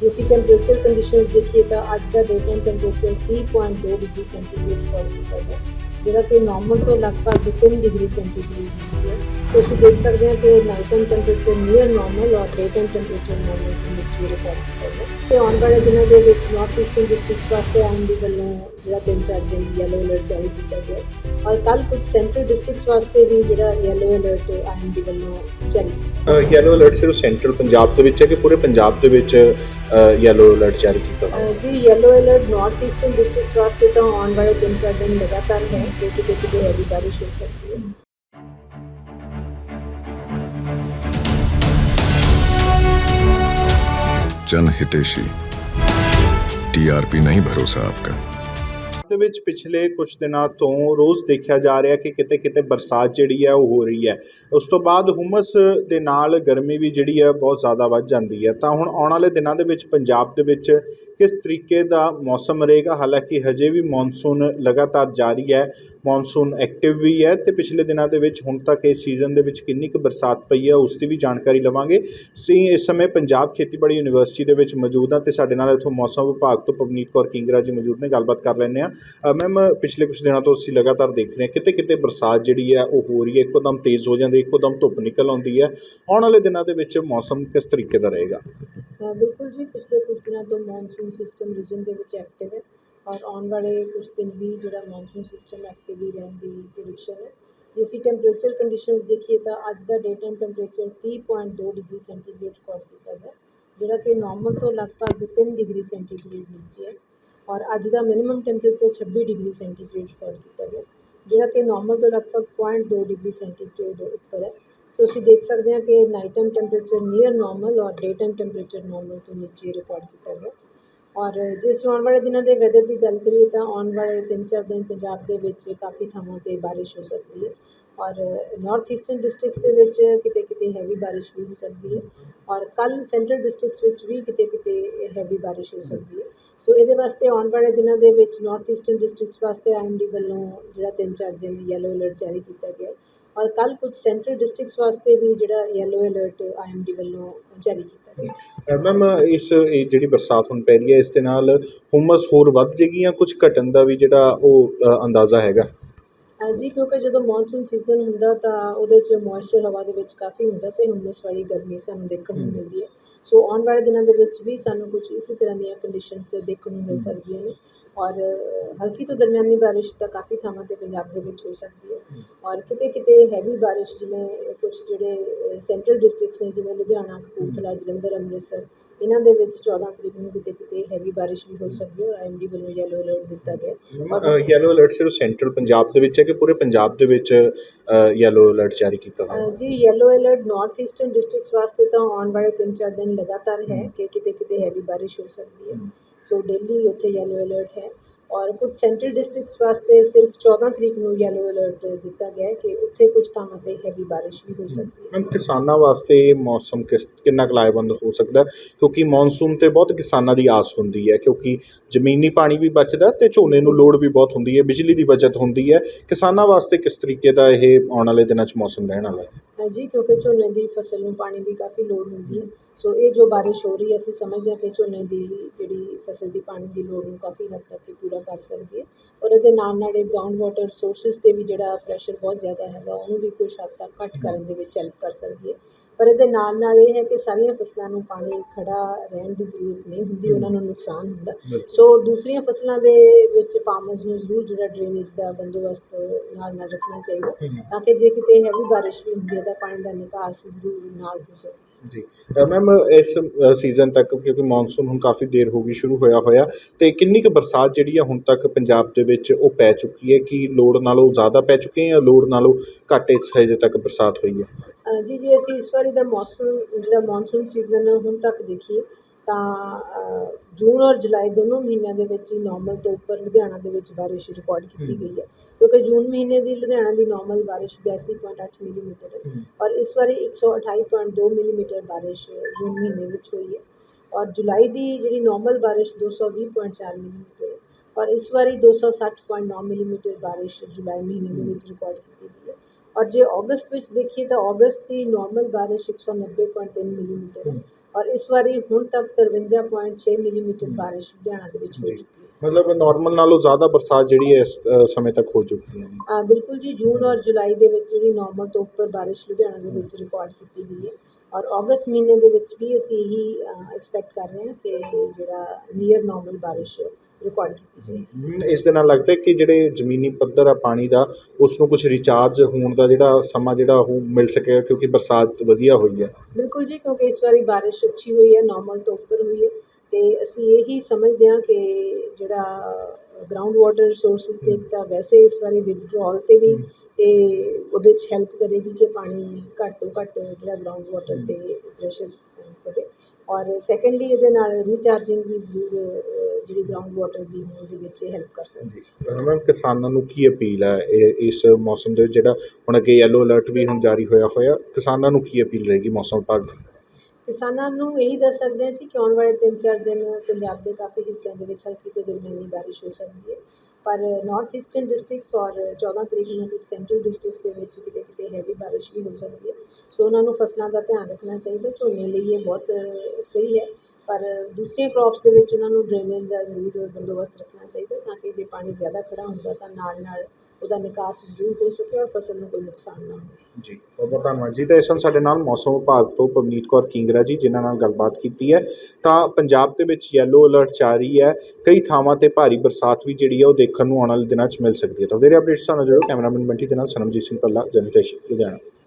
ਜੇ ਅਸੀਂ temperature conditions ਦੇਖੀਏ ਤਾਂ ਅੱਜ ਦਾ day time temperature 30.2 degree centigrade record ਕੀਤਾ ਗਿਆ ਜਿਹੜਾ ਕਿ ਨਾਰਮਲ ਤੋਂ ਲਗਭਗ 3 ਡਿਗਰੀ ਸੈਂਟੀਗ੍ਰੇਡ ਹੈ ਤੁਸੀਂ ਦੇਖ ਸਕਦੇ ਹੋ ਕਿ night time temperature near normal ਔਰ ਡੇ ਟਾਈਮ ਟੈਂਪਰੇਚਰ ਨਾਰਮਲ ਤੋਂ ਨੀਚੇ ਰਿਕਾਰਡ ਗਿਆ। ਤੇ ਆਉਣ ਵਾਲੇ ਦਿਨਾਂ ਦੇ ਵਿੱਚ ਨਾਰਥ ਈਸਟਰਨ ਡਿਸਟ੍ਰਿਕਟ ਵਾਸਤੇ ਆਉਣ ਦੀ ਵੱਲੋਂ ਜਿਹੜਾ ਤਿੰਨ ਚਾਰ ਦਿਨ ਯੈਲੋ ਅਲਰਟ ਜਾਰੀ ਕੀਤਾ ਗਿਆ ਔਰ ਕੱਲ ਕੁਝ ਸੈਂਟਰਲ ਡਿਸਟ੍ਰਿਕਟਸ ਵਾਸਤੇ ਵੀ ਜਿਹੜਾ ਯੈਲੋ ਅਲਰਟ ਆਉਣ ਦੀ ਵੱਲੋਂ ਜਾਰੀ ਯੈਲੋ ਅਲਰਟ ਸਿਰਫ ਸੈਂਟਰਲ ਪੰਜਾਬ ਦੇ ਵਿੱਚ ਹੈ ਕਿ ਪੂਰੇ ਪੰਜਾਬ ਦੇ ਵਿੱਚ ਯੈਲੋ ਅਲਰਟ ਜਾਰੀ ਕੀਤਾ ਹੋਇਆ ਅਹ ਜੀ yellow alert north eastern district ਵਾਸਤੇ ਤਾਂ ਆਉਣ ਵਾਲੇ ਤਿੰਨ ਚਾਰ ਦਿਨ ਲਗਾਤਾਰ ਹੈ ਕਿ ਕਿਤੇ ਕਿਤੇ ਹੈਵੀ ਬਾਰਿਸ਼ ਹੋ ਸਕਦੀ ਹੈ। जन हितेशी टीआरपी नहीं भरोसा आपका ਦੇ ਵਿੱਚ ਪਿਛਲੇ ਕੁਝ ਦਿਨਾਂ ਤੋਂ ਰੋਜ਼ ਦੇਖਿਆ ਜਾ ਰਿਹਾ ਕਿ ਕਿਤੇ ਕਿਤੇ ਬਰਸਾਤ ਜਿਹੜੀ ਹੈ ਉਹ ਹੋ ਰਹੀ ਹੈ ਉਸ ਤੋਂ ਬਾਅਦ ਹੁਮਸ ਦੇ ਨਾਲ ਗਰਮੀ ਵੀ ਜਿਹੜੀ ਹੈ ਬਹੁਤ ਜ਼ਿਆਦਾ ਵੱਧ ਜਾਂਦੀ ਹੈ ਤਾਂ ਹੁਣ ਆਉਣ ਵਾਲੇ ਦਿਨਾਂ ਦੇ ਵਿੱਚ ਪੰਜਾਬ ਦੇ ਵਿੱਚ ਕਿਸ ਤਰੀਕੇ ਦਾ ਮੌਸਮ ਰਹੇਗਾ? ਹਾਲਾਂਕਿ ਹਜੇ ਵੀ ਮੌਨਸੂਨ ਲਗਾਤਾਰ ਜਾਰੀ ਹੈ ਮੌਨਸੂਨ ਐਕਟਿਵ ਵੀ ਹੈ ਤੇ ਪਿਛਲੇ ਦਿਨਾਂ ਦੇ ਵਿੱਚ ਹੁਣ ਤੱਕ ਇਸ ਸੀਜ਼ਨ ਦੇ ਵਿੱਚ ਕਿੰਨੀ ਕੁ ਬਰਸਾਤ ਪਈ ਹੈ, ਉਸ ਦੀ ਵੀ ਜਾਣਕਾਰੀ ਲਵਾਂਗੇ। ਅਸੀਂ ਇਸ ਸਮੇਂ ਪੰਜਾਬ ਖੇਤੀਬਾੜੀ ਯੂਨੀਵਰਸਿਟੀ ਦੇ ਵਿੱਚ ਮੌਜੂਦ ਹਾਂ ਤੇ ਸਾਡੇ ਨਾਲ ਇੱਥੋਂ ਮੌਸਮ ਵਿਭਾਗ ਤੋਂ ਪਵਨੀਤ ਕੌਰ ਕਿੰਗਰਾ ਜੀ ਮੌਜੂਦ ਨੇ, ਗੱਲਬਾਤ ਕਰ ਲੈਂਦੇ ਹਾਂ। ਮੈਮ, ਪਿਛਲੇ ਕੁਝ ਦਿਨਾਂ ਤੋਂ ਅਸੀਂ ਲਗਾਤਾਰ ਦੇਖ ਰਹੇ ਹਾਂ ਕਿਤੇ ਕਿਤੇ ਬਰਸਾਤ ਜਿਹੜੀ ਹੈ ਉਹ ਹੋ ਰਹੀ ਹੈ ਇੱਕੋਦਮ ਤੇਜ਼ ਹੋ ਜਾਂਦੀ ਹੈ ਇੱਕੋਦਮ ਧੁੱਪ ਨਿਕਲ ਆਉਂਦੀ ਹੈ। ਆਉਣ ਵਾਲੇ ਦਿਨਾਂ ਦੇ ਵਿੱਚ ਮੌਸਮ ਕਿਸ ਤਰੀਕੇ ਦਾ ਰਹੇਗਾ? ਬਿਲਕੁਲ ਜੀ ਪਿਛਲੇ ਕੁਝ ਦਿਨਾਂ ਤੋਂ ਮੌਨਸੂਨ ਸਿਸਟਮ ਰੀਜਨ ਦੇ ਵਿੱਚ ਐਕਟਿਵ ਹੈ ਔਰ ਆਉਣ ਵਾਲੇ ਕੁਝ ਦਿਨ ਵੀ ਜਿਹੜਾ ਮੌਨਸੂਨ ਸਿਸਟਮ ਐਕਟਿਵ ਹੀ ਰਹਿਣ ਦੀ ਪ੍ਰੈਡਿਕਸ਼ਨ ਹੈ ਜੇ ਅਸੀਂ ਟੈਂਪਰੇਚਰ ਕੰਡੀਸ਼ਨਸ ਦੇਖੀਏ ਤਾਂ ਅੱਜ ਦਾ day time temperature 30.2 degree centigrade record ਕੀਤਾ ਗਿਆ ਜਿਹੜਾ ਕਿ ਨਾਰਮਲ ਤੋਂ ਲਗਭਗ 3 ਡਿਗਰੀ ਸੈਂਟੀਗ੍ਰੇਡ ਨੀਚੇ ਹੈ ਔਰ ਅੱਜ ਦਾ minimum temperature 26 degree centigrade record ਕੀਤਾ ਗਿਆ ਜਿਹੜਾ ਕਿ ਨਾਰਮਲ ਤੋਂ ਲਗਭਗ 0.2 ਡਿਗਰੀ ਸੈਂਟੀਗ੍ਰੇਡ ਉੱਪਰ ਹੈ ਸੋ ਅਸੀਂ ਦੇਖ ਸਕਦੇ ਹਾਂ ਕਿ night time temperature near normal ਔਰ ਡੇ ਟਾਈਮ ਟੈਂਪਰੇਚਰ ਨਾਰਮਲ ਤੋਂ ਨੀਚੇ ਰਿਕਾਰਡ ਕੀਤਾ ਗਿਆ। ਔਰ ਜੇ ਅਸੀਂ ਆਉਣ ਵਾਲੇ ਦਿਨਾਂ ਦੇ ਵੈਦਰ ਦੀ ਗੱਲ ਕਰੀਏ ਤਾਂ ਆਉਣ ਵਾਲੇ ਤਿੰਨ ਚਾਰ ਦਿਨ ਪੰਜਾਬ ਦੇ ਵਿੱਚ ਕਾਫੀ ਥਾਵਾਂ 'ਤੇ ਬਾਰਿਸ਼ ਹੋ ਸਕਦੀ ਹੈ। ਔਰ ਨਾਰਥ ਈਸਟਰਨ ਡਿਸਟ੍ਰਿਕਟਸ ਦੇ ਵਿੱਚ ਕਿਤੇ ਕਿਤੇ ਹੈਵੀ ਬਾਰਿਸ਼ ਵੀ ਹੋ ਸਕਦੀ ਹੈ। ਔਰ ਕੱਲ ਸੈਂਟਰਲ ਡਿਸਟ੍ਰਿਕਟਸ ਵਿੱਚ ਵੀ ਕਿਤੇ ਕਿਤੇ ਹੈਵੀ ਬਾਰਿਸ਼ ਹੋ ਸਕਦੀ ਹੈ। ਸੋ ਇਹਦੇ ਵਾਸਤੇ ਆਉਣ ਵਾਲੇ ਦਿਨਾਂ ਦੇ ਵਿੱਚ ਨਾਰਥ ਈਸਟਰਨ ਡਿਸਟ੍ਰਿਕਟਸ ਵਾਸਤੇ ਆਈਐਮਡੀ ਵੱਲੋਂ ਜਿਹੜਾ ਤਿੰਨ ਚਾਰ ਦਿਨ ਯੈਲੋ ਅਲਰਟ ਜਾਰੀ ਕੀਤਾ ਗਿਆ। ਔਰ ਕੱਲ ਕੁਝ ਸੈਂਟਰਲ ਡਿਸਟ੍ਰਿਕਟਸ ਵਾਸਤੇ ਵੀ ਜਿਹੜਾ ਯੈਲੋ ਅਲਰਟ ਆਈਐਮਡੀ ਵੱਲੋਂ ਜਾਰੀ ਕੀਤਾ ਗਿਆ। ਮੈਮ ਇਸ ਜਿਹੜੀ ਬਰਸਾਤ ਹੁਣ ਪੈ ਰਹੀ ਹੈ ਇਸ ਦੇ ਨਾਲ ਹੁਮਸ ਹੋਰ ਵੱਧ ਜਾਏਗੀ ਜਾਂ ਕੁਝ ਘਟਣ ਦਾ ਵੀ ਜਿਹੜਾ ਉਹ ਅੰਦਾਜ਼ਾ ਹੈਗਾ? ਜੀ ਕਿਉਂਕਿ ਜਦੋਂ ਮੌਨਸੂਨ ਸੀਜ਼ਨ ਹੁੰਦਾ ਤਾਂ ਉਹਦੇ 'ਚ ਮੋਇਸਚਰ ਹਵਾ ਦੇ ਵਿੱਚ ਕਾਫੀ ਹੁੰਦਾ ਤੇ ਹੁੰਮਸ ਵਾਲੀ ਗਰਮੀ ਸਾਨੂੰ ਦੇਖਣ ਨੂੰ ਮਿਲਦੀ ਹੈ। ਸੋ ਆਉਣ ਵਾਲੇ ਦਿਨਾਂ ਦੇ ਵਿੱਚ ਵੀ ਸਾਨੂੰ ਕੁਝ ਇਸੇ ਤਰ੍ਹਾਂ ਦੀਆਂ ਕੰਡੀਸ਼ਨਸ ਦੇਖਣ ਨੂੰ ਮਿਲ ਸਕਦੀਆਂ ਨੇ। ਔਰ ਹਲਕੀ ਤੋਂ ਦਰਮਿਆਨੀ ਬਾਰਿਸ਼ ਤਾਂ ਕਾਫੀ ਥਾਵਾਂ 'ਤੇ ਪੰਜਾਬ ਦੇ ਵਿੱਚ ਹੋ ਸਕਦੀ ਹੈ। ਔਰ ਕਿਤੇ ਕਿਤੇ ਹੈਵੀ ਬਾਰਿਸ਼ ਜਿਵੇਂ ਕੁਝ ਜਿਹੜੇ ਸੈਂਟਰਲ ਡਿਸਟ੍ਰਿਕਟਸ ਨੇ ਜਿਵੇਂ ਲੁਧਿਆਣਾ ਕਪੂਰਥਲਾ ਜਲੰਧਰ ਅੰਮ੍ਰਿਤਸਰ ਇਹਨਾਂ ਦੇ ਵਿੱਚ 14 ਤਰੀਕ ਨੂੰ ਕਿਤੇ ਕਿਤੇ ਹੈਵੀ ਬਾਰਿਸ਼ ਵੀ ਹੋ ਸਕਦੀ ਹੈ ਔਰ ਆਈਐਮਡੀ ਵੱਲੋਂ ਯੈਲੋ ਅਲਰਟ ਦਿੱਤਾ ਗਿਆ। ਔਰ ਯੈਲੋ ਅਲਰਟ ਸਿਰਫ ਸੈਂਟਰਲ ਪੰਜਾਬ ਦੇ ਵਿੱਚ ਹੈ ਕਿ ਪੂਰੇ ਪੰਜਾਬ ਦੇ ਵਿੱਚ ਯੈਲੋ ਅਲਰਟ ਜਾਰੀ ਕੀਤਾ ਹੋਇਆ ਅਹ ਜੀ yellow alert north eastern districts ਵਾਸਤੇ ਤਾਂ ਆਉਣ ਵਾਲੇ ਤਿੰਨ ਚਾਰ ਦਿਨ ਲਗਾਤਾਰ ਹੈ ਕਿ ਕਿਤੇ ਕਿਤੇ ਹੈਵੀ ਬਾਰਿਸ਼ ਹੋ ਸਕਦੀ ਹੈ। ਸੋ ਡੇਲੀ ਉੱਥੇ ਯੈਲੋ ਅਲਰਟ ਹੈ। ਔਰ ਕੁਝ ਸੈਂਟਰਲ ਡਿਸਟ੍ਰਿਕਟਸ ਵਾਸਤੇ ਸਿਰਫ 14 ਤਰੀਕ ਨੂੰ ਯੈਲੋ ਅਲਰਟ ਦਿੱਤਾ ਗਿਆ ਹੈ ਕਿ ਉੱਥੇ ਕੁਝ ਥਾਵਾਂ ਤੇ ਹੈਵੀ ਬਾਰਿਸ਼ ਵੀ ਹੋ ਸਕਦੀ ਹੈ। ਮੈਮ ਕਿਸਾਨਾਂ ਵਾਸਤੇ ਮੌਸਮ ਕਿਸ ਕਿੰਨਾ ਕੁ ਲਾਹੇਵੰਦ ਹੋ ਸਕਦਾ? ਕਿਉਂਕਿ ਮੌਨਸੂਨ ਤੇ ਬਹੁਤ ਕਿਸਾਨਾਂ ਦੀ ਆਸ ਹੁੰਦੀ ਹੈ ਕਿਉਂਕਿ ਜ਼ਮੀਨੀ ਪਾਣੀ ਵੀ ਬਚਦਾ ਤੇ ਝੋਨੇ ਨੂੰ ਲੋੜ ਵੀ ਬਹੁਤ ਹੁੰਦੀ ਹੈ ਬਿਜਲੀ ਦੀ ਬਚਤ ਹੁੰਦੀ ਹੈ। ਕਿਸਾਨਾਂ ਵਾਸਤੇ ਕਿਸ ਤਰੀਕੇ ਦਾ ਇਹ ਆਉਣ ਵਾਲੇ ਦਿਨਾਂ 'ਚ ਮੌਸਮ ਰਹਿਣ ਵਾਲਾ ਹੈ? ਜੀ ਕਿਉਂਕਿ ਝੋਨੇ ਦੀ ਫਸਲ ਨੂੰ ਪਾਣੀ ਦੀ ਕਾਫੀ ਲੋੜ ਹੁੰਦੀ ਹੈ। ਸੋ ਇਹ ਜੋ ਬਾਰਿਸ਼ ਹੋ ਰਹੀ ਹੈ ਅਸੀਂ ਸਮਝਦੇ ਹਾਂ ਕਿ ਝੋਨੇ ਦੀ ਜਿਹੜੀ ਫਸਲ ਦੀ ਪਾਣੀ ਦੀ ਲੋੜ ਨੂੰ ਕਾਫੀ ਹੱਦ ਤੱਕ ਪੂਰਾ ਕਰ ਸਕਦੀ ਹੈ। ਔਰ ਇਹਦੇ ਨਾਲ ਨਾਲ ਇਹ ਗਰਾਊਂਡ ਵਾਟਰ ਸੋਰਸਸ 'ਤੇ ਵੀ ਜਿਹੜਾ ਪ੍ਰੈਸ਼ਰ ਬਹੁਤ ਜ਼ਿਆਦਾ ਹੈਗਾ ਉਹਨੂੰ ਵੀ ਕੁਛ ਹੱਦ ਤੱਕ ਘੱਟ ਕਰਨ ਦੇ ਵਿੱਚ ਹੈਲਪ ਕਰ ਸਕਦੀ ਹੈ। ਪਰ ਇਹਦੇ ਨਾਲ ਨਾਲ ਇਹ ਹੈ ਕਿ ਸਾਰੀਆਂ ਫਸਲਾਂ ਨੂੰ ਪਾਣੀ ਖੜਾ ਰਹਿਣ ਦੀ ਜ਼ਰੂਰਤ ਨਹੀਂ ਹੁੰਦੀ ਉਹਨਾਂ ਨੂੰ ਨੁਕਸਾਨ ਹੁੰਦਾ। ਸੋ ਦੂਸਰੀਆਂ ਫਸਲਾਂ ਦੇ ਵਿੱਚ ਫਾਰਮਰਸ ਨੂੰ ਜ਼ਰੂਰ ਜਿਹੜਾ ਡਰੇਨੇਜ ਦਾ ਬੰਦੋਬਸਤ ਨਾਲ ਨਾਲ ਰੱਖਣਾ ਚਾਹੀਦਾ ਤਾਂ ਕਿ ਜੇ ਕਿਤੇ ਹੈਵੀ ਬਾਰਿਸ਼ ਵੀ ਹੁੰਦੀ ਹੈ ਤਾਂ ਪਾਣੀ ਦਾ ਨਿਕਾਸ ਜ਼ਰੂਰ ਨਾਲ ਹੋ ਸਕੇ। ਜੀ। ਮੈਮ, ਇਸ ਸੀਜ਼ਨ ਤੱਕ, ਕਿਉਂਕਿ ਮੌਨਸੂਨ ਹੁਣ ਕਾਫੀ ਦੇਰ ਹੋ ਗਈ, ਸ਼ੁਰੂ ਹੋਇਆ ਹੋਇਆ, ਤੇ ਕਿੰਨੀ ਕੁ ਬਰਸਾਤ ਜਿਹੜੀ ਆ ਹੁਣ ਤੱਕ ਪੰਜਾਬ ਦੇ ਵਿੱਚ ਉਹ ਪੈ ਚੁੱਕੀ ਹੈ? ਕਿ ਲੋੜ ਨਾਲੋਂ ਜ਼ਿਆਦਾ ਪੈ ਚੁੱਕੀ ਹੈ ਜਾਂ ਲੋੜ ਨਾਲੋਂ ਘੱਟ ਇਸ ਹਜੇ ਤੱਕ ਬਰਸਾਤ ਹੋਈ ਹੈ? ਜੀ ਜੀ, ਅਸੀਂ ਇਸ ਵਾਰੀ ਦਾ ਮੌਸਮ, ਜਿਹੜਾ ਮੌਨਸੂਨ ਸੀਜ਼ਨ ਹੁਣ ਤੱਕ ਦੇਖੀਏ ਤਾਂ ਜੂਨ ਔਰ ਜੁਲਾਈ ਦੋਨੋਂ ਮਹੀਨਿਆਂ ਦੇ ਵਿੱਚ ਹੀ ਨਾਰਮਲ ਤੋਂ ਉੱਪਰ ਲੁਧਿਆਣਾ ਦੇ ਵਿੱਚ ਬਾਰਿਸ਼ ਰਿਕਾਰਡ ਕੀਤੀ ਗਈ ਹੈ। ਕਿਉਂਕਿ ਜੂਨ ਮਹੀਨੇ ਦੀ ਲੁਧਿਆਣਾ ਦੀ ਨਾਰਮਲ ਬਾਰਿਸ਼ 82.8 ਮਿਲੀਮੀਟਰ ਹੈ ਔਰ ਇਸ ਵਾਰੀ 128.2 ਮਿਲੀਮੀਟਰ ਬਾਰਿਸ਼ ਜੂਨ ਮਹੀਨੇ ਵਿੱਚ ਹੋਈ ਹੈ। ਔਰ ਜੁਲਾਈ ਦੀ ਜਿਹੜੀ ਨਾਰਮਲ ਬਾਰਿਸ਼ 220.4 ਮਿਲੀਮੀਟਰ ਹੈ ਔਰ ਇਸ ਵਾਰੀ 260.9 ਮਿਲੀਮੀਟਰ ਬਾਰਿਸ਼ ਜੁਲਾਈ ਮਹੀਨੇ ਦੇ ਵਿੱਚ ਰਿਕਾਰਡ ਕੀਤੀ ਗਈ ਹੈ। ਔਰ ਜੇ ਅਗਸਤ ਵਿੱਚ ਦੇਖੀਏ ਤਾਂ ਅਗਸਤ ਦੀ ਨਾਰਮਲ ਬਾਰਿਸ਼ 190.3 ਮਿਲੀਮੀਟਰ ਹੈ। ਔਰ ਇਸ ਵਾਰੀ ਹੁਣ ਤੱਕ 53.6 ਮਿਲੀਮੀਟਰ ਬਾਰਿਸ਼ ਲੁਧਿਆਣਾ ਦੇ ਵਿੱਚ ਹੋ। ਚੁੱਕੀ ਹੈ। ਮਤਲਬ ਨਾਰਮਲ ਨਾਲੋਂ ਜ਼ਿਆਦਾ ਬਰਸਾਤ ਜਿਹੜੀ ਹੈ ਇਸ ਅ, ਸਮੇਂ ਤੱਕ ਹੋ ਚੁੱਕੀ ਹੈ। ਅ, ਬਿਲਕੁਲ ਜੀ ਜੂਨ ਔਰ ਜੁਲਾਈ ਦੇ ਵਿੱਚ ਜਿਹੜੀ ਨਾਰਮਲ ਤੋਂ ਉੱਪਰ ਬਾਰਿਸ਼ ਲੁਧਿਆਣਾ ਦੇ ਵਿੱਚ ਰਿਕਾਰਡ ਕੀਤੀ ਗਈ ਹੈ। ਔਰ ਅਗਸਤ ਮਹੀਨੇ ਦੇ ਵਿੱਚ ਵੀ ਅਸੀਂ ਇਹੀ ਐਕਸਪੈਕਟ ਕਰ ਰਹੇ ਹਾਂ ਕਿ ਜਿਹੜਾ ਨੀਅਰ ਨਾਰਮਲ ਬਾਰਿਸ਼ ਰਿਕਾਰਡ ਕੀਤੀ ਇਸ ਦੇ ਨਾਲ ਲੱਗਦਾ ਹੈ ਕਿ ਜਿਹੜੇ ਜ਼ਮੀਨੀ ਪੱਧਰ ਆ ਪਾਣੀ ਦਾ ਉਸ ਨੂੰ ਕੁਝ ਰਿਚਾਰਜ ਹੋਣ ਦਾ ਜਿਹੜਾ ਸਮਾਂ ਜਿਹੜਾ ਉਹ ਮਿਲ ਸਕੇਗਾ ਕਿਉਂਕਿ ਬਰਸਾਤ ਵਧੀਆ ਹੋਈ ਹੈ। ਬਿਲਕੁਲ ਜੀ ਕਿਉਂਕਿ ਇਸ ਵਾਰੀ ਬਾਰਿਸ਼ ਅੱਛੀ ਹੋਈ ਹੈ ਨਾਰਮਲ ਤੋਂ ਉੱਪਰ ਹੋਈ ਹੈ। ਤੇ ਅਸੀਂ ਇਹੀ ਸਮਝਦੇ ਹਾਂ ਕਿ ਜਿਹੜਾ ਗਰਾਊਂਡ ਵਾਟਰ ਰਿਸੋਰਸਿਸ ਦੇ ਇੱਕ ਤਾਂ ਵੈਸੇ ਇਸ ਵਾਰੀ ਵਿਦਡਰਾਅਲ ਤੇ ਵੀ ਤੇ ਉਹਦੇ 'ਚ ਹੈਲਪ ਕਰੇਗੀ ਕਿ ਪਾਣੀ ਘੱਟ ਤੋਂ ਘੱਟ ਜਿਹੜਾ ਗਰਾਊਂਡ ਵਾਟਰ ਤੇ ਪ੍ਰੈਸ਼ਰ ਪਵੇ ਔਰ ਸੈਕੰਡਲੀ ਇਹਦੇ ਨਾਲ ਰੀਚਾਰਜਿੰਗ ਵੀ ਜ਼ਰੂਰ ਜਿਹੜੀ ਗਰਾਊਂਡ ਵਾਟਰ ਦੀ ਹੋਣ ਦੇ ਵਿੱਚ ਹੈਲਪ ਕਰ ਸਕਦੀ ਹੈ। ਮੈਮ ਕਿਸਾਨਾਂ ਨੂੰ ਕੀ ਅਪੀਲ ਹੈ ਇਸ ਮੌਸਮ ਦੇ ਜਿਹੜਾ ਹੁਣ ਅੱਗੇ ਯੈਲੋ ਅਲਰਟ ਵੀ ਹੁਣ ਜਾਰੀ ਹੋਇਆ ਹੋਇਆ ਕਿਸਾਨਾਂ ਨੂੰ ਕੀ ਅਪੀਲ ਰਹੇਗੀ ਮੌਸਮ ਵਿਭਾਗ ਦੀ? ਕਿਸਾਨਾਂ ਨੂੰ ਇਹੀ ਦੱਸ ਸਕਦੇ ਹਾਂ ਜੀ ਕਿ ਆਉਣ ਵਾਲੇ ਤਿੰਨ ਚਾਰ ਦਿਨ ਪੰਜਾਬ ਦੇ ਕਾਫੀ ਹਿੱਸਿਆਂ ਦੇ ਵਿੱਚ ਹਲਕੀ ਤੋਂ ਦਰਮਿਆਨੀ ਬਾਰਿਸ਼ ਹੋ ਸਕਦੀ ਹੈ। ਪਰ ਨੌਰਥ ਈਸਟਰਨ ਡਿਸਟ੍ਰਿਕਟਸ ਔਰ 14 ਤਰੀਕ ਨੂੰ ਕੁਝ ਸੈਂਟਰਲ ਡਿਸਟ੍ਰਿਕਟਸ ਦੇ ਵਿੱਚ ਕਿਤੇ ਕਿਤੇ ਹੈਵੀ ਬਾਰਿਸ਼ ਵੀ ਹੋ ਸਕਦੀ ਹੈ। ਸੋ ਉਹਨਾਂ ਨੂੰ ਫਸਲਾਂ ਦਾ ਧਿਆਨ ਰੱਖਣਾ ਚਾਹੀਦਾ। ਝੋਨੇ ਲਈ ਇਹ ਬਹੁਤ ਸਹੀ ਹੈ। ਪਰ ਦੂਸਰੀਆਂ ਕ੍ਰੌਪਸ ਦੇ ਵਿੱਚ ਉਹਨਾਂ ਨੂੰ ਡਰੇਨੇਜ ਦਾ ਜ਼ਰੂਰ ਬੰਦੋਬਸਤ ਰੱਖਣਾ ਚਾਹੀਦਾ ਤਾਂ ਕਿ ਜੇ ਪਾਣੀ ਜ਼ਿਆਦਾ ਖੜ੍ਹਾ ਹੁੰਦਾ ਤਾਂ ਨਾਲ ਨਾਲ ਉਹਦਾ ਨਿਕਾਸ ਜ਼ਰੂਰ ਹੋ ਸਕੇ ਔਰ ਫਸਲ ਨੂੰ ਕੋਈ ਨੁਕਸਾਨ ਨਾ ਹੋਵੇ। ਜੀ, ਬਹੁਤ ਬਹੁਤ ਧੰਨਵਾਦ ਜੀ। ਤਾਂ ਇਸ ਸਮੇਂ ਸਾਡੇ ਨਾਲ ਮੌਸਮ ਵਿਭਾਗ ਤੋਂ ਪਵਨੀਤ ਕੌਰ ਕਿੰਗਰਾ ਜੀ, ਜਿਨ੍ਹਾਂ ਨਾਲ ਗੱਲਬਾਤ ਕੀਤੀ ਹੈ। ਤਾਂ ਪੰਜਾਬ ਦੇ ਵਿੱਚ ਯੈਲੋ ਅਲਰਟ ਜਾਰੀ ਹੈ। ਕਈ ਥਾਵਾਂ ਤੇ ਭਾਰੀ ਬਰਸਾਤ ਵੀ ਜਿਹੜੀ ਹੈ ਉਹ ਦੇਖਣ ਨੂੰ ਆਉਣ ਵਾਲੇ ਦਿਨਾਂ 'ਚ ਮਿਲ ਸਕਦੀ ਹੈ। ਤਾਂ ਵਧੇਰੇ ਅਪਡੇਟਸ ਸਾਨੂੰ ਜਰੂਰ ਕੈਮਰਾਮੈਨ ਬੰਟੀ ਦੇ ਨਾਲ ਸਨਮਜੀਤ ਸਿੰਘ ਪੱਲਾ ਜਨਤੇਸ਼, ਲੁਧਿਆਣਾ।